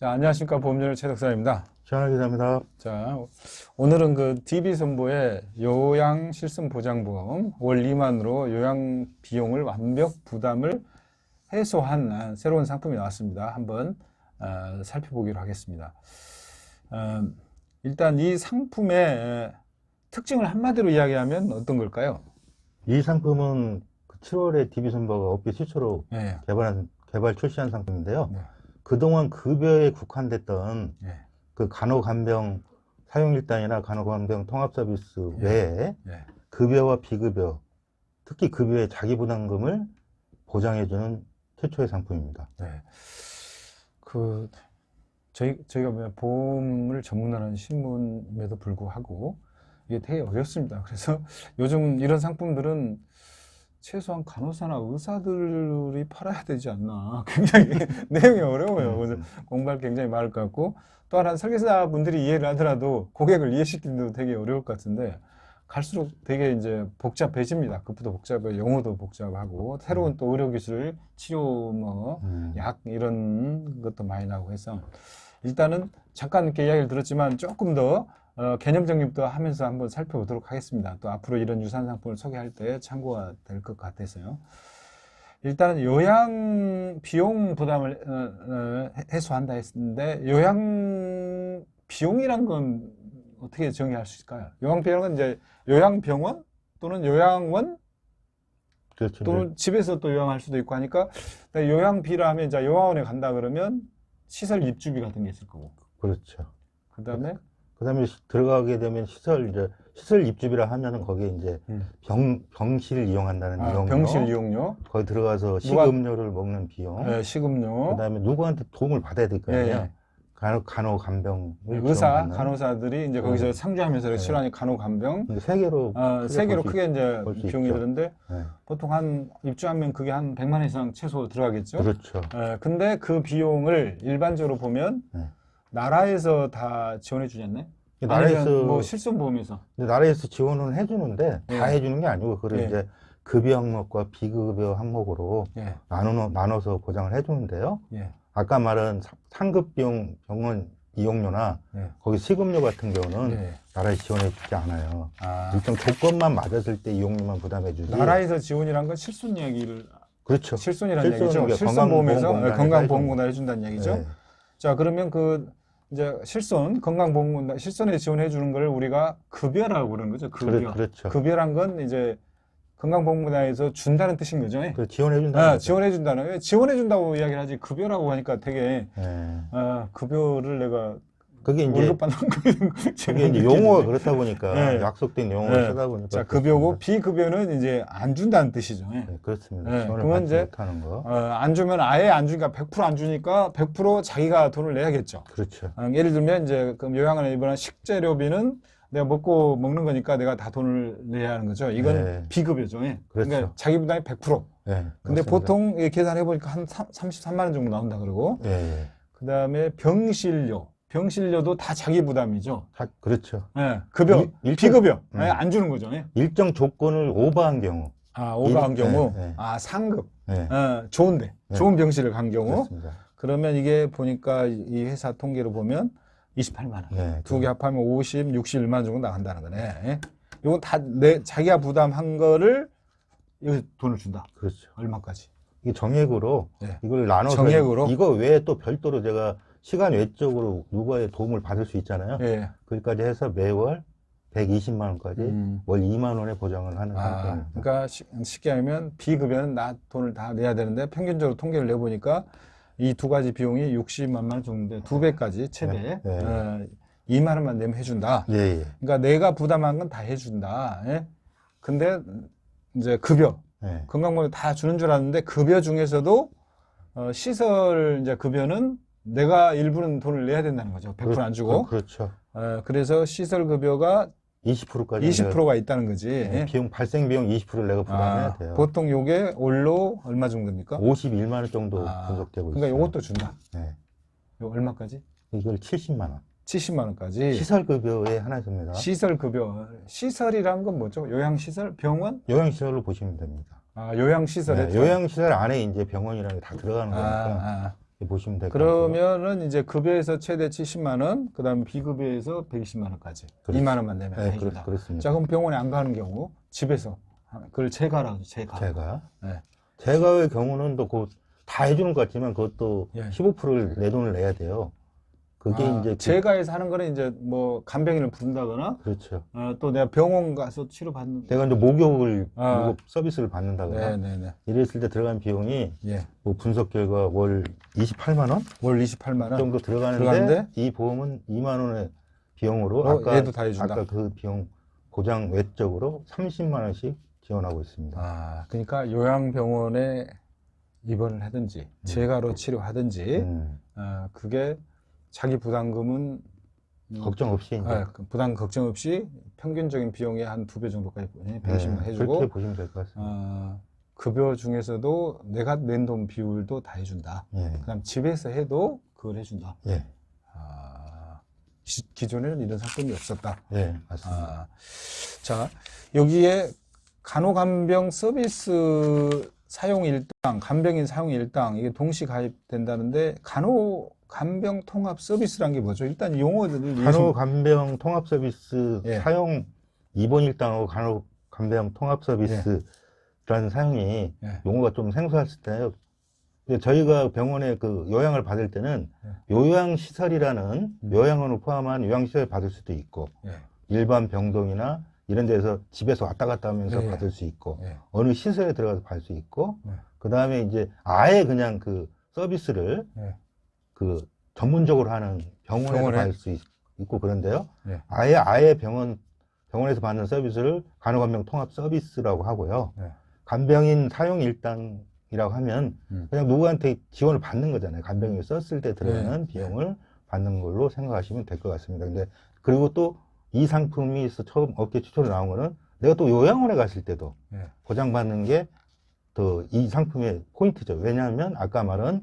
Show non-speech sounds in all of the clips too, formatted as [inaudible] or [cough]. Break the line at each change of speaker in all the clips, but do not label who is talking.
자, 안녕하십니까. 보험연의 최덕사입니다.
시원하게 기자입니다.
자, 오늘은 그 DB선보의 요양 실손 보장보험 월 2만으로 요양 비용을 완벽 부담을 해소한 아, 새로운 상품이 나왔습니다. 한번 어, 살펴보기로 하겠습니다. 어, 일단 이 상품의 에, 특징을 한마디로 이야기하면 어떤 걸까요?
이 상품은 7월에 DB선버가 업계 최초로
예,
개발한, 개발 출시한 상품인데요.
네.
그동안 급여에 국한됐던
예,
그 간호간병 사용일당이나 간호간병 통합서비스
예.
외에
예.
급여와 비급여, 특히 급여의 자기부담금을 보장해주는 최초의 상품입니다.
네. 그 저희 저희가 뭐 보험을 전문하는 신문에도 불구하고 이게 되게 어렵습니다. 그래서 [laughs] 요즘 이런 상품들은 최소한 간호사나 의사들이 팔아야 되지 않나. [laughs] 굉장히 내용이 어려워요. 그래서
음,
공부할 게 굉장히 많을 것 같고 또 하나 설계사 분들이 이해를 하더라도 고객을 이해시키기도 되게 어려울 것 같은데 갈수록 되게 이제 복잡해집니다. 그것도 복잡해, 용어도 복잡하고 새로운 또 의료 기술, 치료 뭐
음.
약 이런 것도 많이 나오고 해서 일단은 잠깐 이렇게 이야기를 들었지만 조금 더 어, 개념 정립도 하면서 한번 살펴보도록 하겠습니다. 또 앞으로 이런 유산 상품을 소개할 때 참고가 될 것 같아서요. 일단은 요양 비용 부담을 어, 어, 해- 해소한다 했는데 요양 비용이란 건 어떻게 정의할 수 있을까요? 요양 비용은 이제 요양병원 또는 요양원
그렇죠.
또는 집에서 또 요양할 수도 있고 하니까 요양비라 하면 이제 요양원에 간다 그러면 시설 입주비 같은 게 있을 거고
그렇죠.
그다음에
그 다음에 들어가게 되면 시설, 이제, 시설 입주비라 하면은 거기에 이제
음.
병, 병실 이용한다는
아,
이용료.
병실 이용료,
거기 들어가서
누가-
식음료를 먹는 비용.
예, 식음료,
그다음에 누구한테 도움을 받아야 될 거
예,
아니에요.
예.
간호, 간호 간병
의사, 간호사들이 이제 거기서
네.
상주하면서
네.
치료하니 간호 간병
세 개로
어,
크게
세 개로 크게 이제 비용이
있죠.
드는데
네.
보통 한 입주하면 그게 한 100만 원 이상 최소 들어가겠죠.
그렇죠.
예, 근데 그 비용을 일반적으로 보면
네.
나라에서 다 지원해 주지 않나요?
나라에서
뭐 실손보험에서
나라에서 지원은 해주는데 다
예.
해주는 게 아니고 그걸
예.
이제 급여 항목과 비급여 항목으로
예,
나눠 나눠서 보장을 해주는데요.
예,
아까 말한 상- 상급 비용 병원 이용료나
예,
거기 식음료 같은 경우는
예.
나라에서 지원해 주지 않아요.
아,
일정 조건만 맞았을 때 이용료만 부담해 주지.
나라에서 지원이란 건 실손 이야기를
그렇죠.
실손이라는
실손,
얘기죠. 실손보험에서
건강보험공단에
해준다는 얘기죠.
네.
자, 그러면 그 이제 실손 건강보험공단 실손에 지원해 주는 걸 우리가 급여라고 그러는 거죠. 급여.
그렇, 그렇죠.
급여란 건 이제 건강보험공단에서 준다는 뜻인 거죠. 예?
그 지원해 준다.
아, 지원해 준다는 왜 지원해 준다고 이야기를 하지 급여라고 하니까 되게
예.
아, 급여를 내가
그게 이제
월급 받는 거
그게 이제 용어가 그렇다 보니까
네.
약속된 용어를
네.
쓰다 보니까
자, 급여고 비급여는 이제 안 준다는 뜻이죠. 예.
네, 그렇습니다.
네, 그건
받지
이제-
못하는 거.
어, 안 주면 아예 안 주니까 100%안 주니까 100% 자기가 돈을 내야겠죠.
그렇죠.
어, 예를 들면 이제 그럼 요양원에 입원한 식재료비는 내가 먹고 먹는 거니까 내가 다 돈을 내야 하는 거죠. 이건
네.
비급여죠. 예.
그렇죠.
그러니까 자기 부담이 100%.
네,
근데
맞습니다.
보통 이 계산해 보니까 한 33만 원 정도 나온다 그러고
예, 예.
그다음에 병실료. 병실료도 다 자기 부담이죠.
자, 그렇죠.
예. 급여,
일- 일정-
비급여.
음.
예, 안 주는 거죠. 예.
일정 조건을 오버한 경우.
아, 오버한
일-
경우
네, 네.
아, 상급.
네,
어, 좋은데.
네.
좋은 병실을 간 경우
그렇습니다.
그러면 이게 보니까 이 회사 통계로 보면 28만 원.
네,
두 개 합하면 50, 61만 원 정도 나간다는 거네. 예? 이건 다 내 자기가 부담한 거를 여기 돈을 준다.
그렇죠.
얼마까지?
이게 정액으로
네.
이걸 나눠서
정액으로?
이거 외에 또 별도로 제가 시간 외적으로 누구의 도움을 받을 수 있잖아요.
예.
거기까지 해서 매월 120만 원까지
음.
월 2만 원에 보장을 하는
아,
상태입니다.
그러니까 시- 쉽게 하면 비급여는 나 돈을 다 내야 되는데 평균적으로 통계를 내보니까 이 두 가지 비용이 60만 원 정도인데 두 배까지 최대
네, 네.
어, 2만 원만 내면 해준다.
예, 예.
그러니까 내가 부담한 건 다 해준다. 예? 근데 이제 급여
예.
건강보험 다 주는 줄 알았는데 급여 중에서도 어, 시설 이제 급여는 내가 일부는 돈을 내야 된다는 거죠. 100%안 주고.
그, 렇죠
어, 그래서 시설 급여가
20%까지
20%가 있다는 거지.
네, 비용 발생 비용 20%를 내가 부담해야
아,
돼요.
보통 요게 월로 얼마 정도입니까?
51만 원 정도
아,
분석되고
그러니까
있어요.
요것도 준다.
네.
요 얼마까지?
이걸 70만 원.
70만 원까지.
시설 급여의 하나입니다.
시설 급여. 시설이란 건 뭐죠? 요양 시설, 병원?
요양 시설로 보시면 됩니다.
아, 요양 시설에
네, 요양 시설 안에 이제 병원이라는 게 다 들어가는
아,
거니까
아.
보시면 될 것 같아요.
그러면은 이제 급여에서 최대 70만 원, 그다음에 비급여에서 120만 원까지
그렇지.
2만 원만 내면
네. 그렇, 습니다
자, 그럼 병원에 안 가는 경우 집에서 그걸 제가라고 하죠, 제가.
제가
네.
제가의 경우는 또그다 해주는 것 같지만 그것도
예.
15%를 내 돈을 내야 돼요. 그게
아,
이제 그-
제가에서 하는 거는 이제 뭐 간병인을 부른다거나
그렇죠.
어, 또 내가 병원 가서 치료 받는.
내가 이제 목욕을
아.
목욕 서비스를 받는다거나
네, 네, 네.
이랬을 때 들어간 비용이
예.
뭐 분석 결과 월 28만 원
월 28만 원.
정도 들어가는데,
들어가는데?
이 보험은 2만 원의 비용으로
어,
아까
얘도 다 해준다.
아까 그 비용 보장 외적으로 30만 원씩 지원하고 있습니다.
아, 그러니까 요양병원에 입원을 하든지 제가로 치료하든지
음,
어, 그게 자기 부담금은 음,
걱정 없이 이제
아, 그 부담 걱정 없이 평균적인 비용의 한 두 배 정도까지
네,
120만 해주고
그렇게 보시면 될 것 같습니다.
어, 급여 중에서도 내가 낸 돈 비율도 다 해준다.
예,
그다음 집에서 해도 그걸 해준다.
예,
아, 기, 기존에는 이런 상품이 없었다.
예, 맞습니다.
아, 자 여기에 간호간병 서비스 사용 일당, 간병인 사용 일당 이게 동시 가입된다는데 간호 간병 통합 서비스란 게 뭐죠? 일단 용어들을
간호 간병 통합 서비스
예.
사용 입원 일당하고 간호 간병 통합 서비스라는 사용이
예.
용어가 좀 생소했을 때요. 근데 저희가 병원에 그 요양을 받을 때는
예.
요양 시설이라는
음.
요양원을 포함한 요양 시설 받을 수도 있고
예,
일반 병동이나 이런 데서 집에서 왔다 갔다 하면서
예.
받을 수 있고
예.
어느 시설에 들어가서 받을 수 있고
네.
그 다음에 이제 아예 그냥 그 서비스를
네.
그 전문적으로 하는 병원에서
병원에?
받을 수 있, 고 그런데요.
네.
아예 아예 병원 병원에서 받는 서비스를 간호간병 통합 서비스라고 하고요.
네.
간병인 사용 일당이라고 하면
음.
그냥 누구한테 지원을 받는 거잖아요. 간병인을 썼을 때 들어가는
네.
비용을 받는 걸로 생각하시면 될 것 같습니다. 근데 그리고 또 이 상품이 있어 처음 업계 최초로 나온 거는 내가 또 요양원에 갔을 때도
예.
보장받는 게 또 이 상품의 포인트죠. 왜냐하면 아까 말한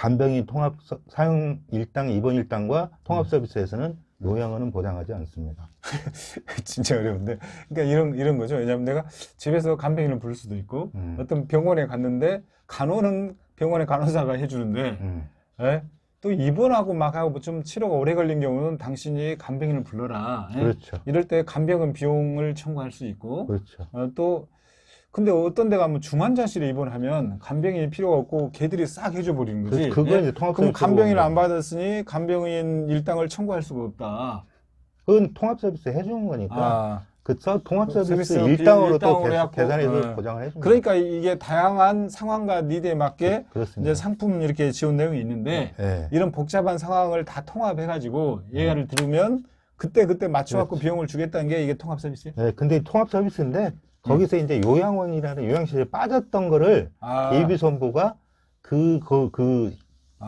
간병인 통합 서- 사용 일당, 입원 일당과 통합
음.
서비스에서는 요양원은 보장하지 않습니다. [laughs]
진짜 어려운데. 그러니까 이런 이런 거죠. 왜냐하면 내가 집에서 간병인을 부를 수도 있고
음.
어떤 병원에 갔는데 간호는 병원의 간호사가 해주는데
음.
예? 또 입원하고 막 하고 좀 치료가 오래 걸린 경우는 당신이 간병인을 불러라. 예?
그렇죠.
이럴 때 간병은 비용을 청구할 수 있고
그렇죠.
어, 또 근데 어떤 데 가면 중환자실에 입원하면 간병인이 필요가 없고 걔들이 싹 해줘 버리는 거지.
그, 그건
예?
이제 통합
그럼
서비스
간병인을 안. 받았으니 간병인 일당을 청구할 수가 없다.
그건 통합 서비스 해주는 거니까
아,
그 서- 통합
그
서비스 일당으로 또
일당으로
계-
해갖고,
계산해서
어.
보장을 해줍니다.
그러니까 이게 다양한 상황과 니드에 맞게
그렇습니다.
이제 상품 이렇게 지원 내용이 있는데
예.
이런 복잡한 상황을 다 통합해가지고 얘기를 들으면 그때 그때 맞춰갖고
그렇지.
비용을 주겠다는 게 이게 통합 서비스예요.
예, 근데 통합 서비스인데 거기서 이제 요양원이라는 요양시설에 빠졌던 거를
아,
예비선부가 그, 그, 그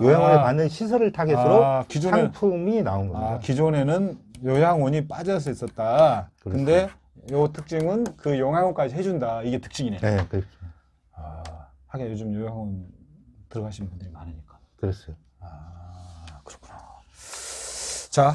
요양원에
아,
받는 시설을 타겟으로
아, 기존에
상품이 나온 겁니다.
아, 기존에는 요양원이 빠져서 있었다. 근데 요 특징은 그 요양원까지 해준다. 이게 특징이네.
네, 그렇죠.
아, 하긴 요즘 요양원 들어가시는 분들이 많으니까.
그랬어요.
아, 그렇구나. 자,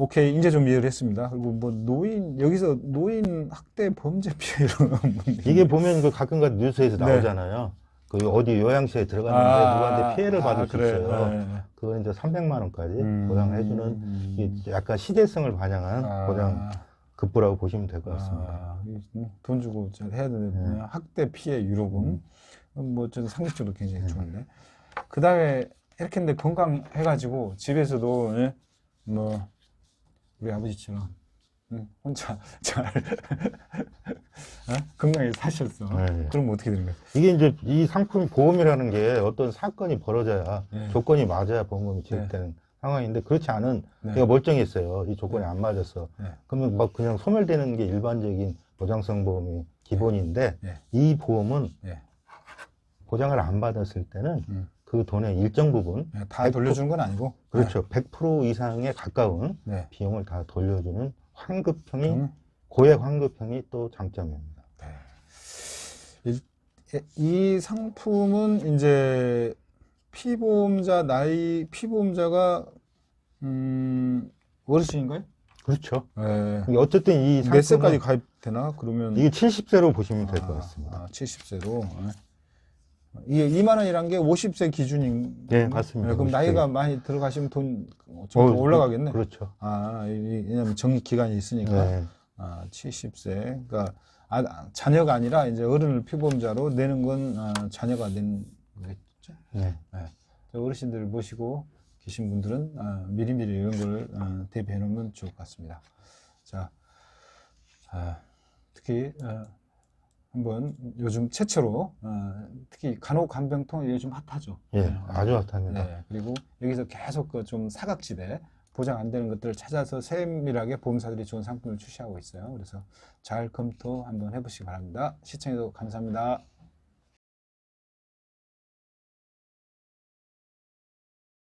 오케이. 이제 좀 이해를 했습니다. 그리고 뭐 노인, 여기서 노인 학대 범죄 피해 이런 건
이게 보면 그 가끔가다 뉴스에서
네.
나오잖아요. 그 어디 요양시에 들어갔는데
아,
누구한테 피해를 받을
아,
수
그래.
있어요.
네.
그거 이제 300만 원까지
음,
보장해주는
음.
약간 시대성을 반영한
아,
보장 급부라고 보시면 될 것 같습니다.
아, 이, 음, 돈 주고 저 해야 되는
네.
학대 피해 유로금 음, 뭐 저는 상식적으로 굉장히
네.
좋은데 그 다음에 이렇게 근데 건강해가지고 집에서도 예? 뭐 우리 아버지처럼 응, 혼자 [laughs] 잘 어? 건강하게 사셨어
네.
그럼 어떻게 되는 거야?
이게 이제 이 상품 보험이라는 게 어떤 사건이 벌어져야
네.
조건이 맞아야 보험금이
네.
지급되는 상황인데 그렇지 않은
네.
얘가 멀쩡했어요. 이 조건이 안 맞았어.
네.
그러면 막 그냥 소멸되는 게 일반적인 보장성 보험이 기본인데
네.
이 보험은
네.
보장을 안 받았을 때는
음.
그 돈의 일정 부분
예, 다 돌려주는 건 아니고
그렇죠. 100% 이상에 가까운
네.
비용을 다 돌려주는 환급형이
음.
고액 환급형이 또 장점입니다.
이, 이 상품은 이제 피보험자 나이 피보험자가 음 어르신인가요?
그렇죠.
예.
이게 어쨌든
이몇 세까지 가입되나? 그러면
이게 70세로 보시면 될 것 같습니다.
아, 70세로. 이게 2만 원이란 게 50세 기준인
네, 맞습니다.
그럼
50세.
나이가 많이 들어가시면 돈좀
어,
올라가겠네.
그렇죠.
아, 왜냐면 정기 기간이 있으니까.
네.
아, 70세. 그러니까 아, 자녀가 아니라 이제 어른을 피보험자로 내는 건 아, 자녀가 낸 거겠죠.
네.
저 어르신들 모시고 계신 분들은 아, 미리미리 이런 걸 아, 대비해 놓으면 좋을 것 같습니다. 자, 아, 특히 아, 한번 요즘 최초로 아, 특히 간호 간병통 요즘 핫하죠.
예,
네.
아주 핫합니다.
네, 그리고 여기서 계속 그 좀 사각지대 보장 안 되는 것들을 찾아서 세밀하게 보험사들이 좋은 상품을 출시하고 있어요. 그래서 잘 검토 한번 해보시기 바랍니다. 시청해도 감사합니다.